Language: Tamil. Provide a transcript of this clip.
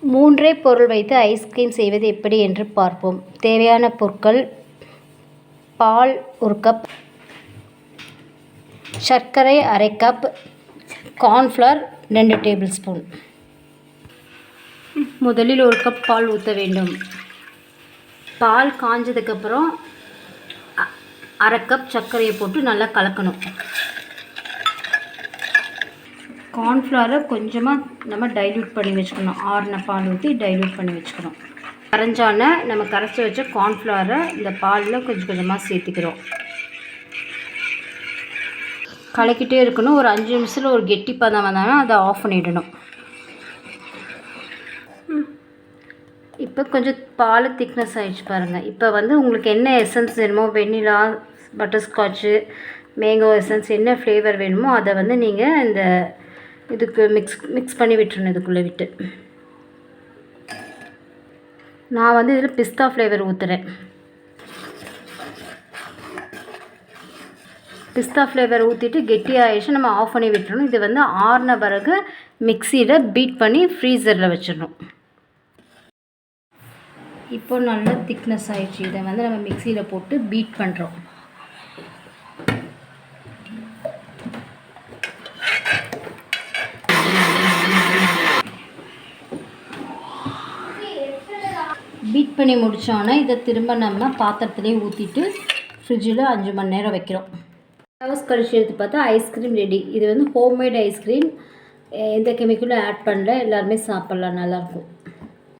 மூன்றே பொருள் வைத்து ஐஸ்கிரீம் செய்வது எப்படி என்று பார்ப்போம். தேவையான பொருட்கள் பால் ஒரு கப் சர்க்கரை அரை கப் கார்ன்ஃப்ளவர் ரெண்டு டேபிள் ஸ்பூன் முதலில் ஒரு கப் பால் ஊற்ற வேண்டும். பால் காஞ்சதுக்கப்புறம் அரை கப் சர்க்கரையை போட்டு நல்லா கலக்கணும். கார்ன்ஃப்ளவரை கொஞ்சமாக நம்ம டைல்யூட் பண்ணி வச்சுக்கணும். ஆறின பால் ஊற்றி டைல்யூட் பண்ணி வச்சுக்கணும். கரைஞ்சான நம்ம கரைச்சி வச்ச கார்ன்ஃப்ளவரை இந்த பாலில் கொஞ்சம் கொஞ்சமாக சேர்த்துக்கிறோம். கலக்கிட்டே இருக்கணும். ஒரு அஞ்சு நிமிஷத்தில் ஒரு கெட்டி பதம் வந்தாலும் அதை ஆஃப் பண்ணிடணும். இப்போ கொஞ்சம் பால் திக்னஸ் ஆகிடுச்சு பாருங்கள் இப்போ வந்து உங்களுக்கு என்ன எசன்ஸ் வேணுமோ வெண்ணிலா பட்டர்ஸ்காட்சு மேங்கோ எசன்ஸ் என்ன ஃப்ளேவர் வேணுமோ அதை வந்து நீங்கள் இந்த இதுக்கு மிக்ஸ் மிக்ஸ் பண்ணி விட்டுருணும் இதுக்குள்ளே விட்டு. நான் வந்து இதில் பிஸ்தா ஃப்ளேவர் ஊற்றுறேன் பிஸ்தா ஃப்ளேவர் ஊற்றிட்டு கெட்டியாகிடுச்சு நம்ம ஆஃப் பண்ணி விட்டுறணும். இது வந்து ஆறின பிறகு மிக்சியில் பீட் பண்ணி ஃப்ரீசரில் வச்சிடணும். இப்போ நல்ல திக்னஸ் ஆகிடுச்சு இதை வந்து நம்ம மிக்சியில் போட்டு பீட் பண்ணுறோம் பீட் பண்ணி முடித்தோன்னே இதை திரும்ப நம்ம பாத்திரத்துலேயே ஊற்றிட்டு ஃப்ரிட்ஜில் அஞ்சு மணி நேரம் வைக்கிறோம். ஹவர்ஸ் கழிச்சு எடுத்து பார்த்தா ஐஸ்கிரீம் ரெடி இது வந்து ஹோம்மேட் ஐஸ்கிரீம் எந்த கெமிக்கலும் ஆட் பண்ணல. எல்லாருமே சாப்பிட்லாம். நல்லாயிருக்கும்